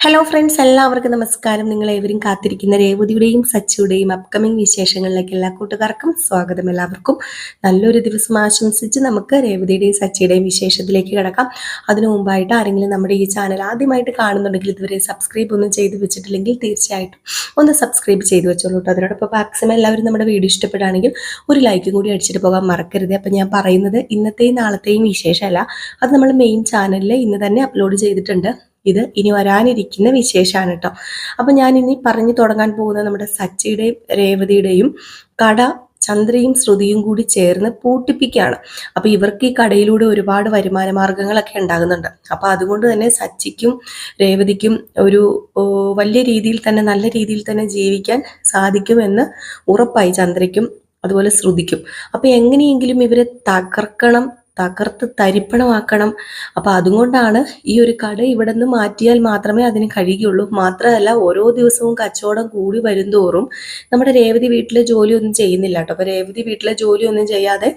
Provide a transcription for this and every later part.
Hello friends എല്ലാവർക്കും നമസ്കാരം. നിങ്ങൾ ഏവരും കാത്തിരിക്കുന്ന രേവതിയുടെയും സച്ചിയുടെയും അപ്കമിംഗ് വിശേഷങ്ങളിലേക്ക് എല്ലാ കൂട്ടുകാർക്കും സ്വാഗതം എല്ലാവർക്കും. നല്ലൊരു ദിവസം ആശംസിച്ച് നമുക്ക് രേവതിയുടെയും സച്ചിയുടെയും വിശേഷത്തിലേക്ക് കിടക്കാം. അതിനു മുമ്പായിട്ട് ആരെങ്കിലും നമ്മുടെ ഈ ചാനൽ ആദ്യമായിട്ട് കാണുന്നുണ്ടെങ്കിൽ ഇതുവരെ സബ്സ്ക്രൈബ് ഒന്നും ചെയ്ത് വെച്ചിട്ടില്ലെങ്കിൽ തീർച്ചയായിട്ടും ഒന്ന് സബ്സ്ക്രൈബ് ചെയ്ത് വെച്ചോളൂ കേട്ടോ അതിനോടൊപ്പം മാക്സിമം എല്ലാവരും നമ്മുടെ വീഡിയോ ഇഷ്ടപ്പെടുകയാണെങ്കിൽ ഒരു ലൈക്കും കൂടി അടിച്ചിട്ട് പോകാൻ മറക്കരുത്. അപ്പം ഞാൻ പറയുന്നത് ഇന്നത്തെയും നാളത്തെയും വിശേഷമല്ല. അത് നമ്മൾ മെയിൻ ചാനലിൽ ഇന്ന് തന്നെ അപ്ലോഡ് ചെയ്തിട്ടുണ്ട്. ഇത് ഇനി വരാനിരിക്കുന്ന വിശേഷമാണ് കേട്ടോ അപ്പം ഞാൻ ഇനി പറഞ്ഞു തുടങ്ങാൻ പോകുന്ന നമ്മുടെ സച്ചിയുടെയും രേവതിയുടെയും കട ചന്ദ്രയും ശ്രുതിയും കൂടി ചേർന്ന് പൂട്ടിപ്പിക്കുകയാണ്. അപ്പോൾ ഇവർക്ക് ഈ കടയിലൂടെ ഒരുപാട് വരുമാന മാർഗങ്ങളൊക്കെ ഉണ്ടാകുന്നുണ്ട്. അപ്പോൾ അതുകൊണ്ട് തന്നെ സച്ചിക്കും രേവതിക്കും ഒരു വലിയ രീതിയിൽ തന്നെ നല്ല രീതിയിൽ തന്നെ ജീവിക്കാൻ സാധിക്കുമെന്ന് ഉറപ്പായി ചന്ദ്രയ്ക്കും അതുപോലെ ശ്രുതിക്കും. അപ്പോൾ എങ്ങനെയെങ്കിലും ഇവരെ തകർക്കണം തകർത്ത് തരിപ്പണമാക്കണം. അപ്പോൾ അതുകൊണ്ടാണ് ഈ ഒരു കട ഇവിടെ നിന്ന് മാറ്റിയാൽ മാത്രമേ അതിന് കഴിയുകയുള്ളൂ. മാത്രമല്ല ഓരോ ദിവസവും കച്ചവടം കൂടി വരുംതോറും നമ്മുടെ രേവതി വീട്ടിലെ ജോലിയൊന്നും ചെയ്യുന്നില്ല കേട്ടോ. അപ്പോൾ രേവതി വീട്ടിലെ ജോലിയൊന്നും ചെയ്യാതെ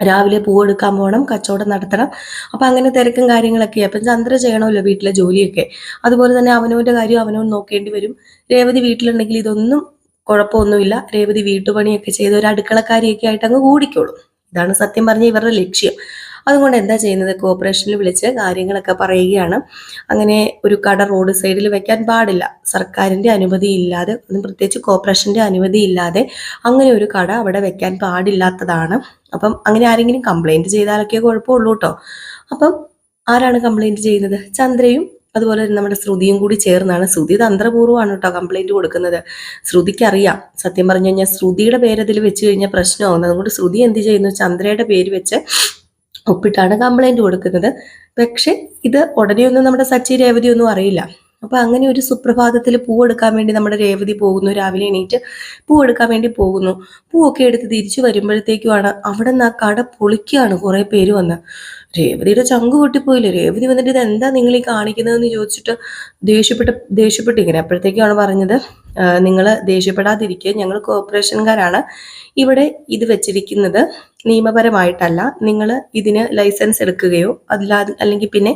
രാവിലെ പൂവെടുക്കാൻ പോകണം കച്ചവടം നടത്തണം. അപ്പം അങ്ങനെ തിരക്കും കാര്യങ്ങളൊക്കെ. അപ്പം ചന്ദ്ര ചെയ്യണമല്ലോ വീട്ടിലെ ജോലിയൊക്കെ. അതുപോലെ തന്നെ അവനവന്റെ കാര്യം അവനവൻ നോക്കേണ്ടി വരും. രേവതി വീട്ടിലുണ്ടെങ്കിൽ ഇതൊന്നും കുഴപ്പമൊന്നുമില്ല. രേവതി വീട്ടുപണിയൊക്കെ ചെയ്ത് ഒരു അടുക്കളക്കാരിയൊക്കെ ആയിട്ട് അങ്ങ് കൂടിക്കോളും. ഇതാണ് സത്യം പറഞ്ഞ ഇവരുടെ ലക്ഷ്യം. അതുകൊണ്ട് എന്താ ചെയ്യുന്നത്? കോർപ്പറേഷനിൽ വിളിച്ച് കാര്യങ്ങളൊക്കെ പറയുകയാണ്. അങ്ങനെ ഒരു കട റോഡ് സൈഡിൽ വെക്കാൻ പാടില്ല. സർക്കാരിന്റെ അനുമതി ഇല്ലാതെ പ്രത്യേകിച്ച് കോർപ്പറേഷന്റെ അനുമതി ഇല്ലാതെ അങ്ങനെ ഒരു കട അവിടെ വെക്കാൻ പാടില്ലാത്തതാണ്. അപ്പം അങ്ങനെ ആരെങ്കിലും കംപ്ലൈന്റ് ചെയ്താലൊക്കെ കുഴപ്പമുള്ളൂ കേട്ടോ. അപ്പം ആരാണ് കംപ്ലൈന്റ് ചെയ്യുന്നത്? ചന്ദ്രയും അതുപോലെ തന്നെ നമ്മുടെ ശ്രുതിയും കൂടി ചേർന്നാണ്. ശ്രുതി തന്ത്രപൂർവമാണ് കേട്ടോ കംപ്ലൈന്റ് കൊടുക്കുന്നത്. ശ്രുതിക്കറിയാം. സത്യം പറഞ്ഞു കഴിഞ്ഞാൽ ശ്രുതിയുടെ പേരതിൽ വെച്ച് കഴിഞ്ഞാൽ പ്രശ്നമാകുന്നത് അതുകൊണ്ട് ശ്രുതി എന്ത് ചെയ്യുന്നു? ചന്ദ്രയുടെ പേര് വെച്ച് ഒപ്പിട്ടാണ് കംപ്ലൈന്റ് കൊടുക്കുന്നത്. പക്ഷെ ഇത് ഉടനെയൊന്നും നമ്മുടെ സച്ചി രേവതി ഒന്നും അറിയില്ല. അപ്പൊ അങ്ങനെ ഒരു സുപ്രഭാതത്തിൽ പൂവെടുക്കാൻ വേണ്ടി നമ്മുടെ രേവതി പോകുന്നു രാവിലെ എണീറ്റ് പൂവെടുക്കാൻ വേണ്ടി പോകുന്നു. പൂവൊക്കെ എടുത്ത് തിരിച്ചു വരുമ്പോഴത്തേക്കുമാണ് അവിടെ നിന്ന് ആ കട പൊളിക്കുകയാണ് കുറെ പേര് വന്ന്. രേവതിയുടെ ചങ്ക് പൊട്ടിപ്പോയില്ലേ? രേവതി വന്നിട്ട് ഇത് എന്താ നിങ്ങൾ ഈ കാണിക്കുന്നതെന്ന് ചോദിച്ചിട്ട് ദേഷ്യപ്പെട്ട് ദേഷ്യപ്പെട്ട് ഇങ്ങനെ അപ്പോഴത്തേക്കാണ് പറഞ്ഞത്. നിങ്ങൾ ദേഷ്യപ്പെടാതിരിക്കുക ഞങ്ങൾ കോർപ്പറേഷൻകാരാണ്. ഇവിടെ ഇത് വെച്ചിരിക്കുന്നത് നിയമപരമായിട്ടല്ല. നിങ്ങൾ ഇതിന് ലൈസൻസ് എടുക്കുകയോ അല്ലാതെ അല്ലെങ്കിൽ പിന്നെ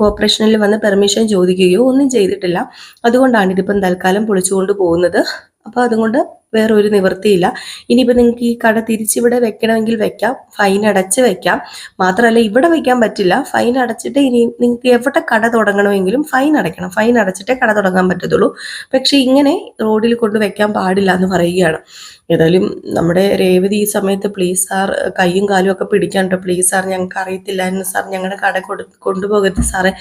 കോർപ്പറേഷനിൽ വന്ന് പെർമിഷൻ ചോദിക്കുകയോ ഒന്നും ചെയ്തിട്ടില്ല. അതുകൊണ്ടാണ് ഇതിപ്പം തൽക്കാലം പൊളിച്ചുകൊണ്ട് പോകുന്നത്. അപ്പോൾ അതുകൊണ്ട് വേറെ ഒരു നിവൃത്തിയില്ല. ഇനിയിപ്പോൾ നിങ്ങൾക്ക് ഈ കട തിരിച്ചിവിടെ വെക്കണമെങ്കിൽ വെക്കാം. ഫൈൻ അടച്ച് വെക്കാം. മാത്രമല്ല ഇവിടെ വെക്കാൻ പറ്റില്ല. ഫൈൻ അടച്ചിട്ട് ഇനി നിങ്ങൾക്ക് എവിടെ കട തുടങ്ങണമെങ്കിലും ഫൈൻ അടയ്ക്കണം. ഫൈൻ അടച്ചിട്ടേ കട തുടങ്ങാൻ പറ്റത്തുള്ളൂ. പക്ഷേ ഇങ്ങനെ റോഡിൽ കൊണ്ട് വെക്കാൻ പാടില്ല എന്ന് പറയുകയാണ്. ഏതായാലും നമ്മുടെ രേവതി ഈ സമയത്ത് പ്ലീസ് സാർ കൈയും കാലും ഒക്കെ പിടിക്കാൻ കേട്ടോ. പ്ലീസ് സാർ ഞങ്ങൾക്ക് അറിയത്തില്ലായിരുന്നു സാർ ഞങ്ങളുടെ കട കൊടു കൊണ്ടുപോകരുത് സാറേ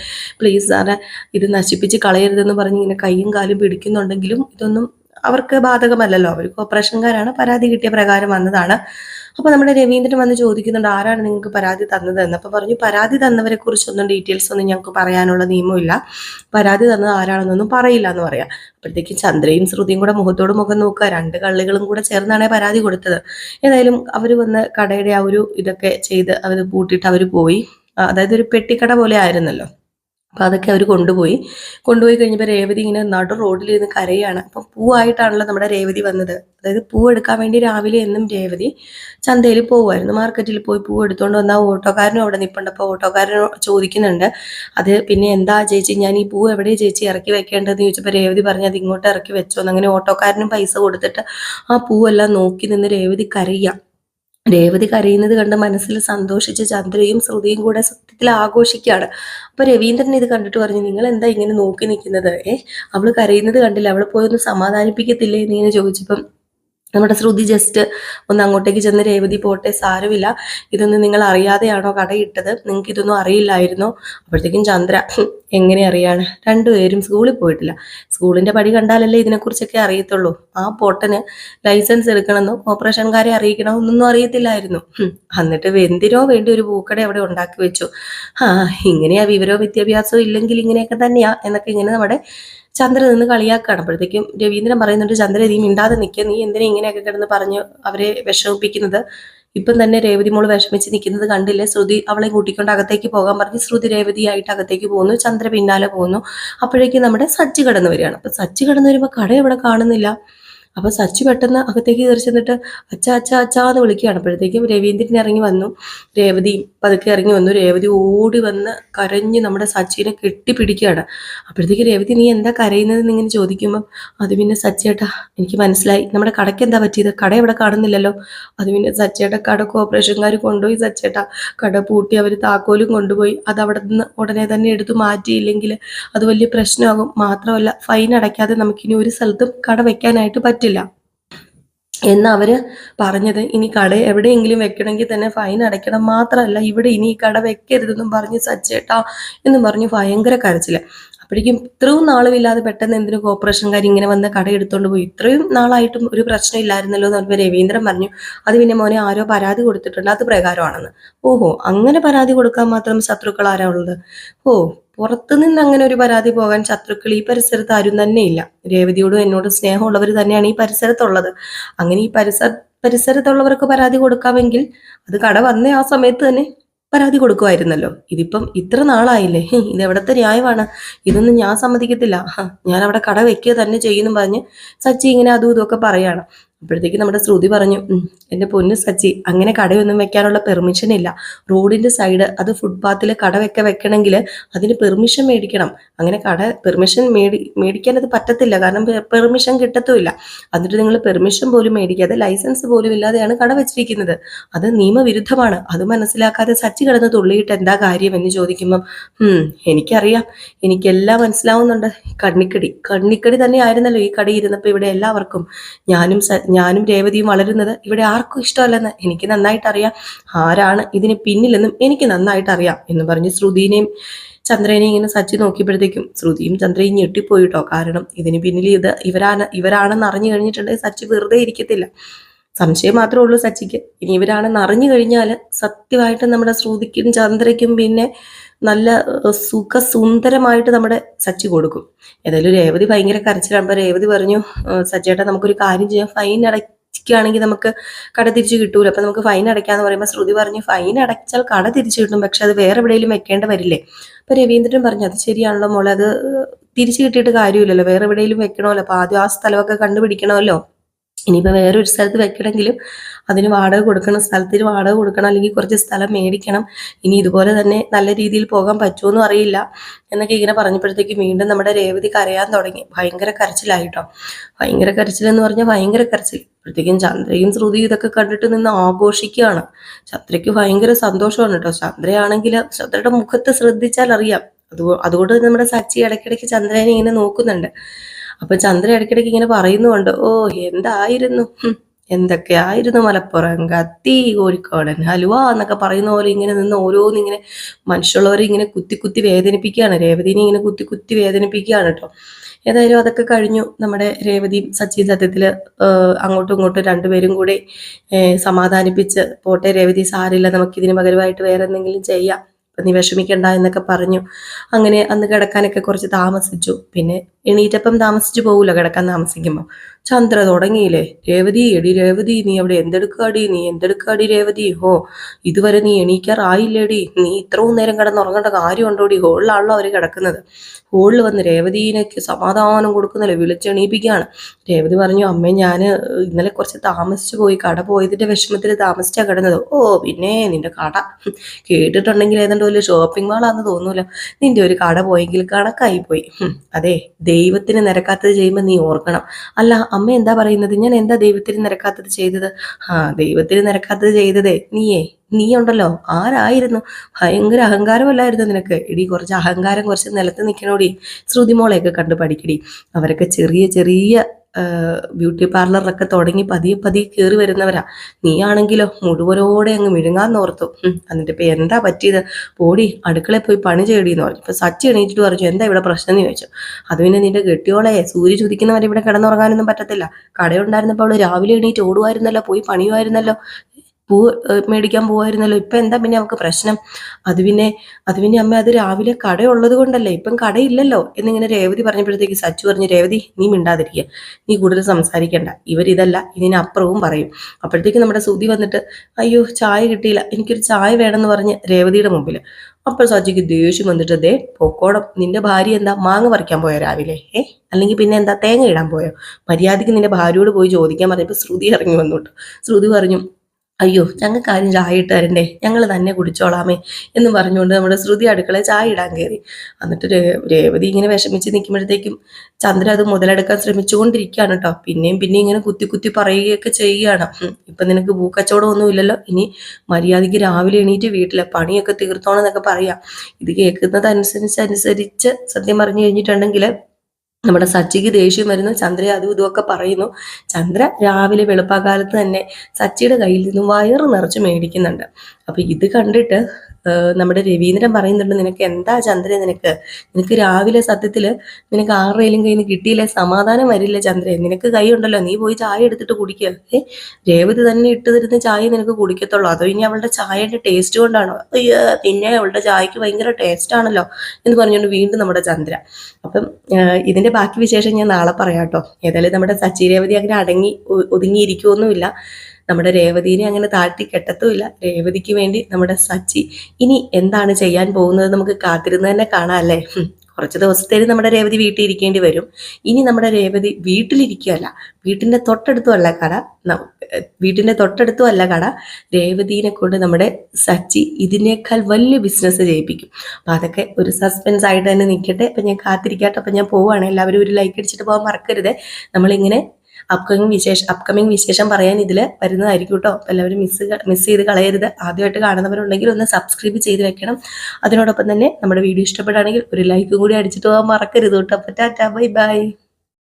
പ്ലീസ് സാറെ ഇത് നശിപ്പിച്ച് കളയരുതെന്ന് പറഞ്ഞ് ഇങ്ങനെ കൈയും കാലും പിടിക്കുന്നുണ്ടെങ്കിലും ഇതൊന്നും അവർക്ക് ബാധകമല്ലല്ലോ. അവർ കോർപ്പറേഷൻകാരാണ് പരാതി കിട്ടിയ പ്രകാരം വന്നതാണ്. അപ്പോൾ നമ്മുടെ രവീന്ദ്രൻ വന്ന് ചോദിക്കുന്നുണ്ട് ആരാണ് നിങ്ങൾക്ക് പരാതി തന്നതെന്ന് അപ്പോൾ പറഞ്ഞു പരാതി തന്നവരെ കുറിച്ചൊന്നും ഡീറ്റെയിൽസ് ഒന്നും ഞങ്ങൾക്ക് പറയാനുള്ള നിയമമില്ല. പരാതി തന്നത് ആരാണെന്നൊന്നും പറയില്ല എന്ന് പറയാം. അപ്പോഴത്തേക്കും ചന്ദ്രയും ശ്രുതിയും കൂടെ മുഖത്തോട് മുഖം നോക്കുക. രണ്ട് കള്ളികളും കൂടെ ചേർന്നാണ് പരാതി കൊടുത്തത്. ഏതായാലും അവർ വന്ന് കടയുടെ ആ ഒരു ഇതൊക്കെ ചെയ്ത് അവർ പൂട്ടിയിട്ട് അവർ പോയി. അതായത് ഒരു പെട്ടിക്കട പോലെ ആയിരുന്നല്ലോ. അപ്പോൾ അതൊക്കെ അവർ കൊണ്ടുപോയി. കൊണ്ടുപോയി കഴിഞ്ഞപ്പോൾ രേവതി ഇങ്ങനെ നടു റോഡിലിരുന്ന് കരയാണ്. അപ്പം പൂവായിട്ടാണല്ലോ നമ്മുടെ രേവതി വന്നത്. അതായത് പൂ എടുക്കാൻ വേണ്ടി രാവിലെ എന്നും രേവതി ചന്തയിൽ പോകുമായിരുന്നു മാർക്കറ്റിൽ പോയി പൂ എടുത്തുകൊണ്ട് വന്ന ഓട്ടോക്കാരനും അവിടെ നിൽപ്പുണ്ട് അപ്പോൾ ഓട്ടോക്കാരൻ ചോദിക്കുന്നുണ്ട് അത് പിന്നെ എന്താ ചേച്ചി ഞാൻ ഈ പൂ എവിടെ ചേച്ചി ഇറക്കി വെക്കേണ്ടതെന്ന് ചോദിച്ചപ്പോൾ രേവതി പറഞ്ഞു അത് ഇങ്ങോട്ട് ഇറക്കി വെച്ചോ. അങ്ങനെ ഓട്ടോക്കാരനും പൈസ കൊടുത്തിട്ട് ആ പൂവെല്ലാം നോക്കി നിന്ന് രേവതി കരയുക രേവതി കരയുന്നത് കണ്ട് മനസ്സിൽ സന്തോഷിച്ച് ചന്ദ്രയും ശ്രുതിയും കൂടെ സത്യത്തിൽ ആഘോഷിക്കുകയാണ്. അപ്പൊ രവീന്ദ്രൻ ഇത് കണ്ടിട്ട് പറഞ്ഞു നിങ്ങൾ എന്താ ഇങ്ങനെ നോക്കി നിൽക്കുന്നത്? ഏഹ് അവൾ കരയുന്നത് കണ്ടില്ല? അവളെ പോയൊന്ന് സമാധാനിപ്പിക്കത്തില്ലേ? എന്ന് ഇങ്ങനെ ചോദിച്ചപ്പം നമ്മുടെ ശ്രുതി ജസ്റ്റ് ഒന്ന് അങ്ങോട്ടേക്ക് ചെന്ന് രേവതി പോട്ടെ സാരമില്ല. ഇതൊന്നും നിങ്ങൾ അറിയാതെയാണോ കടയിട്ടത്? നിങ്ങൾക്ക് ഇതൊന്നും അറിയില്ലായിരുന്നു? അപ്പോഴത്തേക്കും ചന്ദ്ര "ഹും, എങ്ങനെ അറിയാണ്? രണ്ടുപേരും സ്കൂളിൽ പോയിട്ടില്ല. സ്കൂളിന്റെ പടി കണ്ടാലല്ലേ ഇതിനെക്കുറിച്ചൊക്കെ അറിയത്തുള്ളൂ. ആ പൊട്ടന് ലൈസൻസ് എടുക്കണമെന്നോ ഓപ്പറേഷൻകാരെ അറിയിക്കണോ അറിയിക്കണമെന്നൊന്നും അറിയത്തില്ലായിരുന്നു. എന്നിട്ട് എന്തിനോ വേണ്ടി ഒരു പൂക്കട അവിടെ ഉണ്ടാക്കി വെച്ചു. ആ ഇങ്ങനെയാ വിവരോ വിദ്യാഭ്യാസവും ഇല്ലെങ്കിൽ ഇങ്ങനെയൊക്കെ തന്നെയാ എന്നൊക്കെ ഇങ്ങനെ നമ്മുടെ ചന്ദ്ര നിന്ന് കളിയാക്കുകയാണ്. അപ്പോഴത്തേക്കും രവീന്ദ്രൻ പറയുന്നുണ്ട് ചന്ദ്ര നീ മിണ്ടാതെ നിൽക്കുക നീ എന്തിനാ ഇങ്ങനെയൊക്കെ കിടന്ന് പറഞ്ഞ് അവരെ വിഷമിപ്പിക്കുന്നത്? ഇപ്പം തന്നെ രേവതി മോൾ വിഷമിച്ച് നിൽക്കുന്നത് കണ്ടില്ലേ? ശ്രുതി അവളെ കൂട്ടിക്കൊണ്ട് അകത്തേക്ക് പോകാൻ പറഞ്ഞ് ശ്രുതി രേവതിയായിട്ട് അകത്തേക്ക് പോകുന്നു. ചന്ദ്ര പിന്നാലെ പോകുന്നു. അപ്പോഴേക്കും നമ്മുടെ സജ്ജ് കടന്നു വരികയാണ്. അപ്പൊ സജ്ജ് കടന്നു വരുമ്പോൾ കട എവിടെ കാണുന്നില്ല. അപ്പോൾ സച്ചു പെട്ടെന്ന് അകത്തേക്ക് കയറി ചെന്നിട്ട് അച്ഛ അച്ഛ അച്ഛാ എന്ന് വിളിക്കുകയാണ്. അപ്പോഴത്തേക്കും രവീന്ദ്രൻ ഇറങ്ങി വന്നു. രേവതി പതുക്കെ ഇറങ്ങി വന്നു. രേവതി ഓടി വന്ന് കരഞ്ഞ് നമ്മുടെ സച്ചിനെ കെട്ടിപ്പിടിക്കുകയാണ്. അപ്പോഴത്തേക്ക് രേവതി നീ എന്താ കരയുന്നത് ഇങ്ങനെ ചോദിക്കുമ്പോൾ അത് പിന്നെ സച്ചേട്ടാ എനിക്ക് മനസ്സിലായി. നമ്മുടെ കടയ്ക്ക് എന്താ പറ്റിയത്? കട ഇവിടെ കാണുന്നില്ലല്ലോ. അത് പിന്നെ സച്ചേട്ട കട കോർപ്പറേഷൻകാർ കൊണ്ടുപോയി സച്ചേട്ട കട പൂട്ടി അവർ താക്കോലും കൊണ്ടുപോയി. അത് അവിടെ നിന്ന് ഉടനെ തന്നെ എടുത്തു മാറ്റിയില്ലെങ്കിൽ അത് വലിയ പ്രശ്നമാകും. മാത്രമല്ല ഫൈൻ അടയ്ക്കാതെ നമുക്കിനി ഒരു സ്ഥലത്തും കട വെക്കാനായിട്ട് പറ്റില്ല. എന്ന് അവർ പറഞ്ഞത്. ഇനി കട എവിടെയെങ്കിലും വെക്കണമെങ്കിൽ തന്നെ ഫൈൻ അടയ്ക്കണം. മാത്രമല്ല ഇവിടെ ഇനി ഈ കട വെക്കരുതെന്നും പറഞ്ഞ് സച്ചേട്ടാ എന്നും പറഞ്ഞ് ഭയങ്കര കരച്ചിൽ. അപ്പോഴേക്കും ഇത്രയും നാളുമില്ലാതെ പെട്ടെന്ന് എന്തിനു കോർപ്പറേഷൻകാർ ഇങ്ങനെ വന്ന് കട എടുത്തോണ്ട് പോയി? ഇത്രയും നാളായിട്ടും ഒരു പ്രശ്നം ഇല്ലായിരുന്നല്ലോ എന്ന് പറഞ്ഞപ്പോൾ രവീന്ദ്രൻ പറഞ്ഞു. അത് പിന്നെ മോനെ ആരോ പരാതി കൊടുത്തിട്ടുണ്ട്. അത് പ്രകാരമാണെന്ന്. ഓഹോ അങ്ങനെ പരാതി കൊടുക്കാൻ മാത്രം ശത്രുക്കൾ ആരാ ഉള്ളത്? ഓ പുറത്തുനിന്ന് അങ്ങനെ ഒരു പരാതി പോകാൻ ശത്രുക്കൾ ഈ പരിസരത്ത് ആരും തന്നെ ഇല്ല രേവതിയോടും എന്നോടും സ്നേഹമുള്ളവർ തന്നെയാണ് ഈ പരിസരത്തുള്ളത്. അങ്ങനെ ഈ പരിസര പരിസരത്തുള്ളവർക്ക് പരാതി കൊടുക്കാമെങ്കിൽ അത് കട വന്ന ആ സമയത്ത് തന്നെ പരാതി കൊടുക്കുമായിരുന്നല്ലോ. ഇതിപ്പം ഇത്ര നാളായില്ലേ? ഇത് എവിടത്തെ ന്യായമാണ്? ഇതൊന്നും ഞാൻ സമ്മതിക്കത്തില്ല. ഞാൻ അവിടെ കട വെക്കുക തന്നെ ചെയ്യുന്നു പറഞ്ഞ് സച്ചി ഇങ്ങനെ അതും ഇതുമൊക്കെ പറയാണ്. അപ്പോഴത്തേക്ക് നമ്മുടെ ശ്രുതി പറഞ്ഞു എന്റെ പൊന്ന് സച്ചി അങ്ങനെ കടയൊന്നും വെക്കാനുള്ള പെർമിഷൻ ഇല്ല. റോഡിന്റെ സൈഡ് അത് ഫുട്പാത്തിൽ കട വെക്ക വെക്കണമെങ്കിൽ അതിന് പെർമിഷൻ മേടിക്കണം. അങ്ങനെ കട പെർമിഷൻ മേടി മേടിക്കാൻ അത് പറ്റത്തില്ല. കാരണം പെർമിഷൻ കിട്ടത്തുമില്ല. എന്നിട്ട് നിങ്ങൾ പെർമിഷൻ പോലും മേടിക്കാതെ ലൈസൻസ് പോലും ഇല്ലാതെയാണ് കട വെച്ചിരിക്കുന്നത്. അത് നിയമവിരുദ്ധമാണ്. അത് മനസ്സിലാക്കാതെ സച്ചി കിടന്ന് തുള്ളിയിട്ട് എന്താ കാര്യം എന്ന് ചോദിക്കുമ്പം എനിക്കറിയാം. എനിക്കെല്ലാം മനസ്സിലാവുന്നുണ്ട്. കണ്ണിക്കടി കണ്ണിക്കടി തന്നെ ആയിരുന്നല്ലോ ഈ കട ഇരുന്നപ്പോൾ ഇവിടെ എല്ലാവർക്കും. ഞാനും ഞാനും രേവതിയും വളരുന്നത് ഇവിടെ ആർക്കും ഇഷ്ടമല്ലെന്ന് എനിക്ക് നന്നായിട്ട് അറിയാം ആരാണ് ഇതിന് പിന്നിലെന്നും എനിക്ക് നന്നായിട്ട് അറിയാം എന്ന് പറഞ്ഞ് ശ്രുതിനെയും ചന്ദ്രനെയും ഇങ്ങനെ സച്ചി നോക്കിയപ്പോഴത്തേക്കും ശ്രുതിയും ചന്ദ്രയും ഞെട്ടിപ്പോയിട്ടോ. കാരണം ഇതിന് പിന്നിൽ ഇത് ഇവരാണ് ഇവരാണെന്ന് അറിഞ്ഞു കഴിഞ്ഞിട്ടുണ്ടെങ്കിൽ സച്ചി വെറുതെ ഇരിക്കത്തില്ല. സംശയം മാത്രമേ ഉള്ളൂ സച്ചിക്ക്. ഇനി ഇവരാണെന്ന് അറിഞ്ഞു കഴിഞ്ഞാൽ സത്യമായിട്ട് നമ്മുടെ ശ്രുതിക്കും ചന്ദ്രയ്ക്കും പിന്നെ നല്ല സുഖസുന്ദരമായിട്ട് നമ്മുടെ സച്ചി കൊടുക്കും. ഏതായാലും രേവതി ഭയങ്കര കരച്ചിലാകുമ്പോൾ രേവതി പറഞ്ഞു "ഏഹ്, സച്ചേട്ടാ നമുക്കൊരു കാര്യം ചെയ്യാം. ഫൈൻ അടയ്ക്കുകയാണെങ്കിൽ നമുക്ക് കട തിരിച്ചു കിട്ടൂല. അപ്പം നമുക്ക് ഫൈൻ അടയ്ക്കാന്ന് പറയുമ്പോൾ ശ്രുതി പറഞ്ഞു ഫൈൻ അടച്ചാൽ കട തിരിച്ചു കിട്ടും. പക്ഷെ അത് വേറെ എവിടെയെങ്കിലും വെക്കേണ്ട വരില്ലേ? അപ്പം രവീന്ദ്രൻ പറഞ്ഞു അത് ശരിയാണല്ലോ മോളെ. അത് തിരിച്ചു കിട്ടിയിട്ട് കാര്യമില്ലല്ലോ. വേറെ എവിടെയെങ്കിലും വെക്കണമല്ലോ. അപ്പം ആദ്യം ആ സ്ഥലമൊക്കെ കണ്ടുപിടിക്കണമല്ലോ. ഇനിയിപ്പോൾ വേറൊരു സ്ഥലത്ത് വെക്കണമെങ്കിലും അതിന് വാടക കൊടുക്കണം സ്ഥലത്തിന് വാടക കൊടുക്കണം അല്ലെങ്കിൽ കുറച്ച് സ്ഥലം മേടിക്കണം. ഇനി ഇതുപോലെ തന്നെ നല്ല രീതിയിൽ പോകാൻ പറ്റുമോ പറ്റുമെന്നും അറിയില്ല എന്നൊക്കെ ഇങ്ങനെ പറഞ്ഞപ്പോഴത്തേക്ക് വീണ്ടും നമ്മുടെ രേവതി കരയാൻ തുടങ്ങി. ഭയങ്കര കരച്ചിലായിട്ടോ. ഭയങ്കര കരച്ചിലെന്ന് പറഞ്ഞാൽ ഭയങ്കര കരച്ചിൽ. അപ്പോഴത്തേക്കും ചന്ദ്രയും ശ്രുതി ഇതൊക്കെ കണ്ടിട്ട് നിന്ന് ആഘോഷിക്കുകയാണ്. ചന്ദ്രയ്ക്ക് ഭയങ്കര സന്തോഷമാണ് കേട്ടോ. ചന്ദ്രയാണെങ്കിൽ ചന്ദ്രയുടെ മുഖത്ത് ശ്രദ്ധിച്ചാൽ അറിയാം. അത് അതുകൊണ്ട് നമ്മുടെ സച്ചി ഇടയ്ക്കിടയ്ക്ക് ചന്ദ്രനെ ഇങ്ങനെ നോക്കുന്നുണ്ട്. അപ്പൊ ചന്ദ്ര ഇടയ്ക്കിടയ്ക്ക് ഇങ്ങനെ പറയുന്നുണ്ട് ഓ എന്തായിരുന്നു? എന്തൊക്കെ എന്തൊക്കെയായിരുന്നു മലപ്പുറം? കത്തി കോഴിക്കോടൻ ഹലുവ എന്നൊക്കെ പറയുന്ന പോലെ ഇങ്ങനെ നിന്ന് ഓരോന്ന് ഇങ്ങനെ മനുഷ്യമുള്ളവരെ ഇങ്ങനെ കുത്തി കുത്തി വേദനിപ്പിക്കുകയാണ്. രേവതിനെ ഇങ്ങനെ കുത്തി കുത്തി വേദനിപ്പിക്കുകയാണ് കേട്ടോ ഏതായാലും അതൊക്കെ കഴിഞ്ഞു. നമ്മുടെ രേവതിയും സച്ചിൻ സത്യത്തിൽ അങ്ങോട്ടും ഇങ്ങോട്ടും രണ്ടുപേരും കൂടി സമാധാനിപ്പിച്ച് പോട്ടെ രേവതി സാരില്ല നമുക്ക് ഇതിന് പകരമായിട്ട് വേറെ എന്തെങ്കിലും ചെയ്യാം. അപ്പൊ നീ വിഷമിക്കണ്ട എന്നൊക്കെ പറഞ്ഞു. അങ്ങനെ അന്ന് കിടക്കാനൊക്കെ കുറച്ച് താമസിച്ചു. പിന്നെ എണീറ്റപ്പം താമസിച്ചു പോകൂല കിടക്കാൻ താമസിക്കുമ്പോൾ ചന്ദ്ര തുടങ്ങിയില്ലേ? രേവതി എടി രേവതി നീ അവിടെ എന്തെടുക്കാടി? നീ എന്തെടുക്കാടി രേവതി? ഹോ ഇതുവരെ നീ എണീക്കാറായില്ലേടി? നീ ഇത്രയും നേരം കിടന്നുറങ്ങേണ്ട കാര്യമുണ്ടോടി? ഹോളിലാണല്ലോ അവർ കിടക്കുന്നത്. ഹോളിൽ വന്ന് രേവതിനൊക്കെ സമാധാനം കൊടുക്കുന്നില്ല? വിളിച്ചെണീപ്പിക്കുകയാണ്. രേവതി പറഞ്ഞു അമ്മേ ഞാൻ ഇന്നലെ കുറച്ച് താമസിച്ചു പോയി. കട പോയതിന്റെ വിഷമത്തിൽ താമസിച്ചാ കിടന്നത്. ഓ പിന്നെ നിന്റെ കട. കേട്ടിട്ടുണ്ടെങ്കിൽ ഏതാണ്ട് വലിയ ഷോപ്പിംഗ് മാളാന്ന് തോന്നൂല നിന്റെ ഒരു കട പോയെങ്കിൽ കണക്കായി പോയി. അതെ ദൈവത്തിന് നിരക്കാത്തത് ചെയ്യുമ്പോൾ നീ ഓർക്കണം. അല്ല അമ്മ എന്താ പറയുന്നത്? ഞാൻ എന്താ ദൈവത്തിന് നിരക്കാത്തത് ചെയ്തത്? ആ ദൈവത്തിന് നിരക്കാത്തത് ചെയ്തതേ. നീയേ നീ ഉണ്ടല്ലോ ആരായിരുന്നു? ഭയങ്കര അഹങ്കാരമല്ലായിരുന്നു നിനക്ക്? ഇടി കുറച്ച് അഹങ്കാരം കുറച്ച് നിലത്ത് നിൽക്കണോടി ശ്രുതിമോളെയൊക്കെ കണ്ടു പഠിക്കടി. അവരൊക്കെ ചെറിയ ചെറിയ ബ്യൂട്ടി പാർലറിലൊക്കെ തുടങ്ങി പതിയെ പതിയെ കയറി വരുന്നവരാ. നീയാണെങ്കിലോ മുഴുവനോടെ അങ്ങ് മിഴുങ്ങാൻ ഓർത്തു. എന്നിട്ട് ഇപ്പൊ എന്താ പറ്റിയത്? പോടി അടുക്കളയിൽ പോയി പണി ചെയ്യടിയെന്ന് പറഞ്ഞു. ഇപ്പൊ സച്ചി എണീറ്റിട്ട് പറഞ്ഞു എന്താ ഇവിടെ പ്രശ്നം? എന്ന് ചോദിച്ചു. അത് പിന്നെ നിന്റെ കെട്ടിയോളെ സൂര്യ ചുതിക്കുന്നവരെ ഇവിടെ കിടന്നുറങ്ങാനൊന്നും പറ്റത്തില്ല. കടയുണ്ടായിരുന്നപ്പോൾ അവൾ രാവിലെ എണീറ്റ് ഓടുമായിരുന്നല്ലോ പോയി പണിയുമായിരുന്നല്ലോ പൂ മേടിക്കാൻ പോവായിരുന്നല്ലോ. ഇപ്പൊ എന്താ പിന്നെ നമുക്ക് പ്രശ്നം? അത് പിന്നെ അത് പിന്നെ അമ്മ അത് രാവിലെ കടയുള്ളത് കൊണ്ടല്ലേ? ഇപ്പം കടയില്ലല്ലോ? എന്നിങ്ങനെ രേവതി പറഞ്ഞപ്പോഴത്തേക്ക് സച്ചു പറഞ്ഞു രേവതി നീ മിണ്ടാതിരിക്കുക നീ കൂടുതൽ സംസാരിക്കണ്ട. ഇവരിതല്ല ഇതിനപ്പുറവും പറയും. അപ്പോഴത്തേക്ക് നമ്മുടെ സുതി വന്നിട്ട് അയ്യോ ചായ കിട്ടിയില്ല. എനിക്കൊരു ചായ വേണമെന്ന് പറഞ്ഞ് രേവതിയുടെ മുമ്പിൽ. അപ്പോൾ സജിക്ക് ദേഷ്യം വന്നിട്ട് ദേ പൊക്കോടം. നിന്റെ ഭാര്യ എന്താ മാങ്ങ പറിക്കാൻ പോയോ രാവിലെ? ഏ? അല്ലെങ്കിൽ പിന്നെ എന്താ തേങ്ങ ഇടാൻ പോയോ? മര്യാദയ്ക്ക് നിന്റെ ഭാര്യയോട് പോയി ചോദിക്കാൻ പറഞ്ഞപ്പോൾ ശ്രുതി ഇറങ്ങി വന്നു ശ്രുതി പറഞ്ഞു അയ്യോ ഞങ്ങൾക്ക് ആരും ചായ ഇട്ട് തരണ്ടേ ഞങ്ങൾ തന്നെ കുടിച്ചോളാമേ എന്ന് പറഞ്ഞുകൊണ്ട് നമ്മുടെ ശ്രുതി അടുക്കള ചായ ഇടാൻ കയറി. എന്നിട്ട് രേവതി ഇങ്ങനെ വിഷമിച്ച് നിൽക്കുമ്പോഴത്തേക്കും ചന്ദ്ര അത് മുതലെടുക്കാൻ ശ്രമിച്ചുകൊണ്ടിരിക്കുകയാണ് കേട്ടോ. പിന്നെയും പിന്നെയും ഇങ്ങനെ കുത്തി കുത്തി പറയുകയൊക്കെ ചെയ്യുകയാണ്. ഇപ്പം നിനക്ക് ഭൂക്കച്ചവടം ഇല്ലല്ലോ ഇനി മര്യാദയ്ക്ക് രാവിലെ എണീറ്റ് വീട്ടിലെ പണിയൊക്കെ തീർത്തോണെന്നൊക്കെ പറയാം. ഇത് കേൾക്കുന്നത് അനുസരിച്ച് അനുസരിച്ച് സത്യം പറഞ്ഞു കഴിഞ്ഞിട്ടുണ്ടെങ്കിൽ നമ്മുടെ സച്ചിക്ക് ദേഷ്യം വരുന്നു ചന്ദ്ര അതും ഇതുമൊക്കെ പറയുന്നു. ചന്ദ്ര രാവിലെ വെളുപ്പാകാലത്ത് തന്നെ സച്ചിയുടെ കയ്യിൽ നിന്നും വയറ് നിറച്ച് മേടിക്കുന്നുണ്ട്. അപ്പൊ ഇത് കണ്ടിട്ട് നമ്മുടെ രവീന്ദ്രൻ പറയുന്നുണ്ട് നിനക്ക് എന്താ ചന്ദ്രൻ നിനക്ക്? നിനക്ക് രാവിലെ സത്യത്തിൽ നിനക്ക് ആറേലും കയ്യിൽ നിന്ന് കിട്ടിയില്ലേ? സമാധാനം വരില്ല ചന്ദ്രൻ നിനക്ക് കൈ ഉണ്ടല്ലോ നീ പോയി ചായ എടുത്തിട്ട് കുടിക്കുക ഏ രേവതി തന്നെ ഇട്ട് തരുന്ന ചായ നിനക്ക് കുടിക്കത്തുള്ളൂ. അതോ ഇനി അവളുടെ ചായയുടെ ടേസ്റ്റ് കൊണ്ടാണോ? അയ്യോ പിന്നെ അവളുടെ ചായക്ക് ഭയങ്കര ടേസ്റ്റ് ആണല്ലോ എന്ന് പറഞ്ഞുകൊണ്ട് വീണ്ടും നമ്മുടെ ചന്ദ്ര. അപ്പം ഇതിന്റെ ബാക്കി വിശേഷം ഞാൻ നാളെ പറയാം കേട്ടോ. ഏതായാലും നമ്മുടെ സച്ചി രേവതി അങ്ങനെ അടങ്ങി ഒതുങ്ങിയിരിക്കുമൊന്നുമില്ല നമ്മുടെ രേവതിനെ അങ്ങനെ താഴ്ത്തി കെട്ടത്തുമില്ല. രേവതിക്ക് വേണ്ടി നമ്മുടെ സച്ചി ഇനി എന്താണ് ചെയ്യാൻ പോകുന്നത് നമുക്ക് കാത്തിരുന്ന് തന്നെ കാണാം അല്ലേ? കുറച്ച് ദിവസത്തേക്ക് നമ്മുടെ രേവതി വീട്ടിൽ ഇരിക്കേണ്ടി വരും. ഇനി നമ്മുടെ രേവതി വീട്ടിലിരിക്കുകയല്ല. വീട്ടിന്റെ തൊട്ടടുത്തുമല്ല കട. വീട്ടിന്റെ തൊട്ടടുത്തുമല്ല കട. രേവതിനെ കൊണ്ട് നമ്മുടെ സച്ചി ഇതിനേക്കാൾ വലിയ ബിസിനസ് ചെയ്യിപ്പിക്കും. അപ്പൊ അതൊക്കെ ഒരു സസ്പെൻസ് ആയിട്ട് തന്നെ നിൽക്കട്ടെ അപ്പൊ ഞാൻ കാത്തിരിക്കട്ടെ. അപ്പൊ ഞാൻ പോവുകയാണ് എല്ലാവരും ഒരു ലൈക്ക് അടിച്ചിട്ട് പോകാൻ മറക്കരുത്. നമ്മളിങ്ങനെ അപ്കമിങ് വിശേഷം അപ്കമിങ് വിശേഷം പറയാൻ ഇതിൽ വരുന്നതായിരിക്കും കേട്ടോ. എല്ലാവരും മിസ് മിസ് ചെയ്ത് കളയരുത്. ആദ്യമായിട്ട് കാണുന്നവരുണ്ടെങ്കിൽ ഒന്ന് സബ്സ്ക്രൈബ് ചെയ്ത് വെക്കണം. അതിനോടൊപ്പം തന്നെ നമ്മുടെ വീഡിയോ ഇഷ്ടപ്പെടുകയാണെങ്കിൽ ഒരു ലൈക്കും കൂടി അടിച്ചിട്ട് പോകാൻ മറക്കരുത് കേട്ടോ. അപ്പോൾ ടാറ്റാ ബൈ ബൈ.